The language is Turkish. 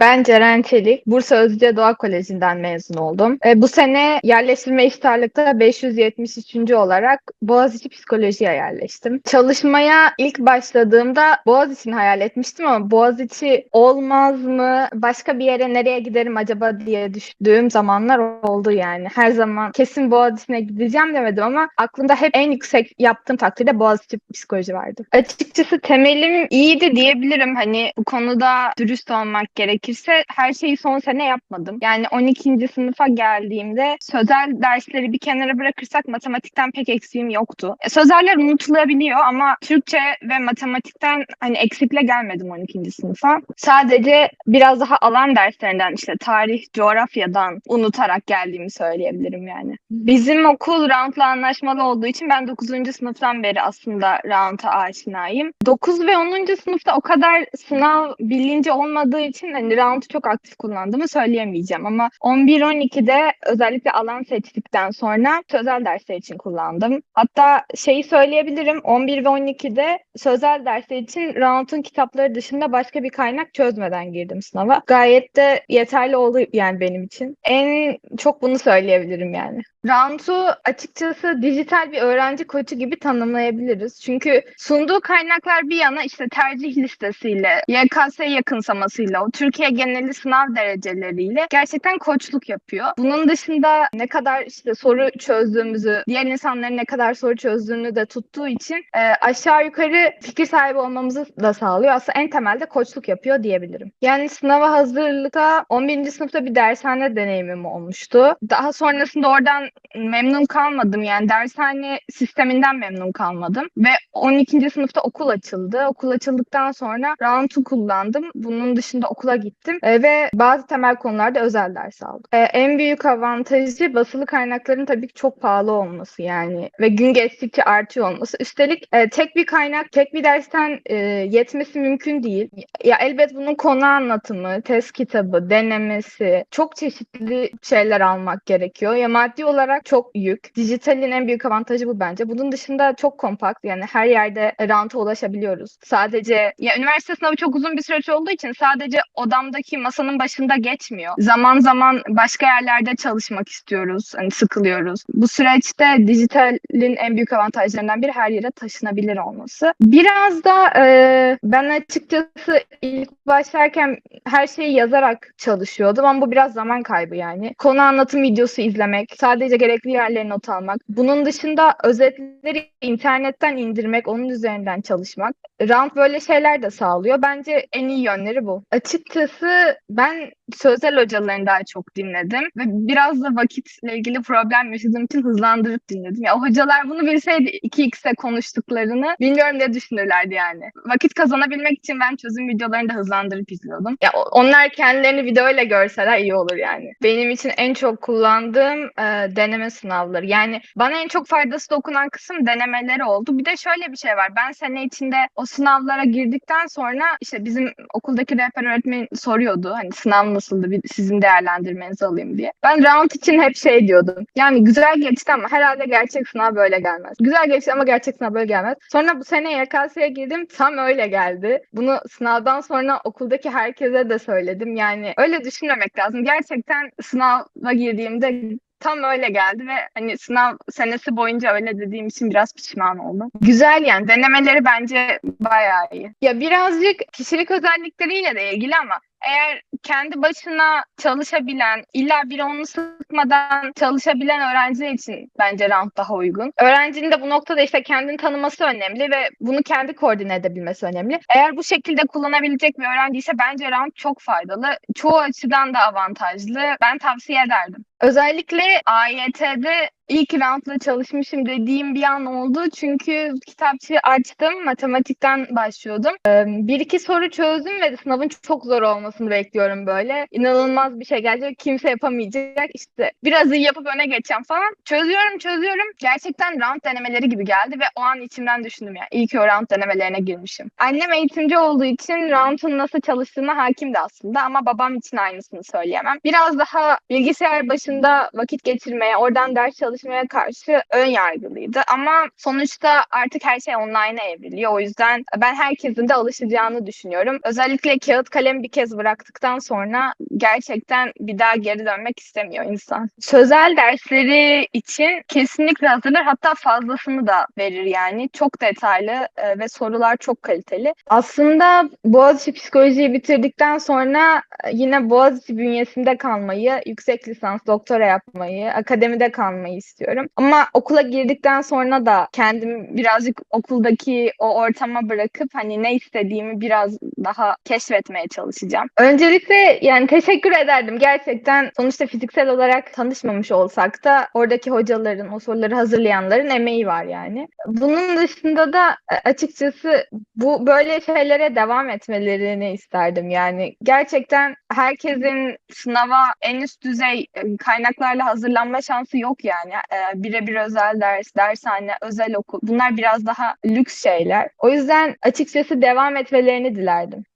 Ben Ceren Çelik, Bursa Özce Doğa Koleji'nden mezun oldum. E, bu sene yerleştirme iştarlıkta 573. olarak Boğaziçi Psikoloji'ye yerleştim. Çalışmaya ilk başladığımda Boğaziçi'ni hayal etmiştim ama Boğaziçi olmaz mı, başka bir yere nereye giderim acaba diye düşündüğüm zamanlar oldu yani. Her zaman kesin Boğaziçi'ne gideceğim demedim ama aklımda hep en yüksek yaptığım takdirde Boğaziçi Psikoloji vardı. Açıkçası temelim iyiydi diyebilirim. Hani bu konuda dürüst olmak gerekirse her şeyi son sene yapmadım. Yani 12. sınıfa geldiğimde sözel dersleri bir kenara bırakırsak matematikten pek eksiğim yoktu. E, sözeller unutulabiliyor ama Türkçe ve matematikten hani eksikle gelmedim 12. sınıfa. Sadece biraz daha alan derslerinden işte tarih, coğrafyadan unutarak geldiğimi söyleyebilirim yani. Bizim okul roundla anlaşmalı olduğu için ben 9. sınıftan beri aslında round'a aşinayım. 9 ve 10. sınıfta o kadar sınav bilinci olmadığı için hani round'u çok aktif kullandığımı söyleyemeyeceğim ama 11-12'de özellikle alan seçtikten sonra sözel dersler için kullandım. Hatta şeyi söyleyebilirim 11 ve 12'de sözel dersler için round'un kitapları dışında başka bir kaynak çözmeden girdim sınava. Gayet de yeterli oldu yani benim için. En çok bunu söyleyebilirim yani. Round'u açıkçası dijital bir öğrenci koçu gibi tanımlayabiliriz. Çünkü sunduğu kaynaklar bir yana işte tercih listesiyle, YKS yakınsamasıyla, o Türkiye geneli sınav dereceleriyle gerçekten koçluk yapıyor. Bunun dışında ne kadar işte soru çözdüğümüzü, diğer insanların ne kadar soru çözdüğünü de tuttuğu için e, aşağı yukarı fikir sahibi olmamızı da sağlıyor. Aslında en temelde koçluk yapıyor diyebilirim. Yani sınava hazırlıkta 11. sınıfta bir dershane deneyimim olmuştu. Daha sonrasında oradan memnun kalmadım. Yani dershane sisteminden memnun kalmadım. Ve 12. sınıfta okul açıldı. Okul açıldıktan sonra round'u kullandım. Bunun dışında okula gittim. E, ve bazı temel konularda özel ders aldım. E, en büyük avantajı basılı kaynakların tabii ki çok pahalı olması yani. Ve gün geçtikçe artıyor olması. Üstelik e, tek bir kaynak, tek bir dersten e, yetmesi mümkün değil. Ya elbet bunun konu anlatımı, test kitabı, denemesi, çok çeşitli şeyler almak gerekiyor. Ya maddi olarak çok yük. Dijitalin en büyük avantajı bu bence. Bunun dışında çok kompakt. Yani her yerde ranta ulaşabiliyoruz. Sadece ya üniversite sınavı çok uzun bir süreç olduğu için sadece odamdaki masanın başında geçmiyor. Zaman zaman başka yerlerde çalışmak istiyoruz. Hani sıkılıyoruz. Bu süreçte dijitalin en büyük avantajlarından biri her yere taşınabilir olması. Biraz da e, ben açıkçası ilk başlarken her şeyi yazarak çalışıyordum ama bu biraz zaman kaybı yani. Konu anlatım videosu izlemek, sadece gerekli yerleri not almak. Bunun dışında özetleri internetten indirmek, onun üzerinden çalışmak. Round böyle şeyler de sağlıyor. Bence en iyi yönleri bu. Açıkçası ben sözel hocalarını daha çok dinledim ve biraz da vakitle ilgili problem yaşadığım için hızlandırıp dinledim. Ya o hocalar bunu bilseydi 2x'e konuştuklarını bilmiyorum ne düşünürlerdi yani. Vakit kazanabilmek için ben çözüm videolarını da hızlandırıp izliyordum. Ya onlar kendilerini videoyla görseler iyi olur yani. Benim için en çok kullandığım e, deneme sınavları. Yani bana en çok faydası dokunan kısım denemeleri oldu. Bir de şöyle bir şey var. Ben sene içinde o sınavlara girdikten sonra işte bizim okuldaki rehber öğretmen soruyordu. Hani sınav nasıldı bir sizin değerlendirmenizi alayım diye. Ben round için hep şey diyordum. Yani güzel geçti ama herhalde gerçek sınav böyle gelmez. Güzel geçti ama gerçek sınav böyle gelmez. Sonra bu sene YKS'ye girdim tam öyle geldi. Bunu sınavdan sonra okuldaki herkese de söyledim. Yani öyle düşünmemek lazım. Gerçekten sınava girdiğimde tam öyle geldi ve hani sınav senesi boyunca öyle dediğim için biraz pişman oldum. Güzel yani denemeleri bence bayağı iyi. Ya birazcık kişilik özellikleriyle de ilgili ama eğer kendi başına çalışabilen, illa bir onu sıkmadan çalışabilen öğrenciler için bence rant daha uygun. Öğrencinin de bu noktada işte kendini tanıması önemli ve bunu kendi koordine edebilmesi önemli. Eğer bu şekilde kullanabilecek bir öğrenci ise bence rant çok faydalı. Çoğu açıdan da avantajlı. Ben tavsiye ederdim. Özellikle AYT'de İlk roundla çalışmışım dediğim bir an oldu. Çünkü kitapçığı açtım. Matematikten başlıyordum. Bir iki soru çözdüm ve sınavın çok zor olmasını bekliyorum böyle. İnanılmaz bir şey gelecek. Kimse yapamayacak. İşte biraz iyi yapıp öne geçeceğim falan. Çözüyorum çözüyorum. Gerçekten round denemeleri gibi geldi ve o an içimden düşündüm ya. İyi ki o round denemelerine girmişim. Annem eğitimci olduğu için round'un nasıl çalıştığına hakimdi aslında ama babam için aynısını söyleyemem. Biraz daha bilgisayar başı dışında vakit geçirmeye, oradan ders çalışmaya karşı ön yargılıydı. Ama sonuçta artık her şey online'a evriliyor. O yüzden ben herkesin de alışacağını düşünüyorum. Özellikle kağıt kalem bir kez bıraktıktan sonra gerçekten bir daha geri dönmek istemiyor insan. Sözel dersleri için kesinlikle hazırlar. Hatta fazlasını da verir yani. Çok detaylı e, ve sorular çok kaliteli. Aslında Boğaziçi Psikolojiyi bitirdikten sonra e, yine Boğaziçi bünyesinde kalmayı, yüksek lisans, doktora yapmayı, akademide kalmayı istiyorum. Ama okula girdikten sonra da kendimi birazcık okuldaki o ortama bırakıp hani ne istediğimi biraz daha keşfetmeye çalışacağım. Öncelikle yani teşekkür ederdim. Gerçekten sonuçta fiziksel olarak tanışmamış olsak da oradaki hocaların, o soruları hazırlayanların emeği var yani. Bunun dışında da e, açıkçası bu böyle şeylere devam etmelerini isterdim. Yani gerçekten herkesin sınava en üst düzey e, kaynaklarla hazırlanma şansı yok yani. E, birebir özel ders, dershane, özel okul bunlar biraz daha lüks şeyler. O yüzden açıkçası devam etmelerini dilerdim.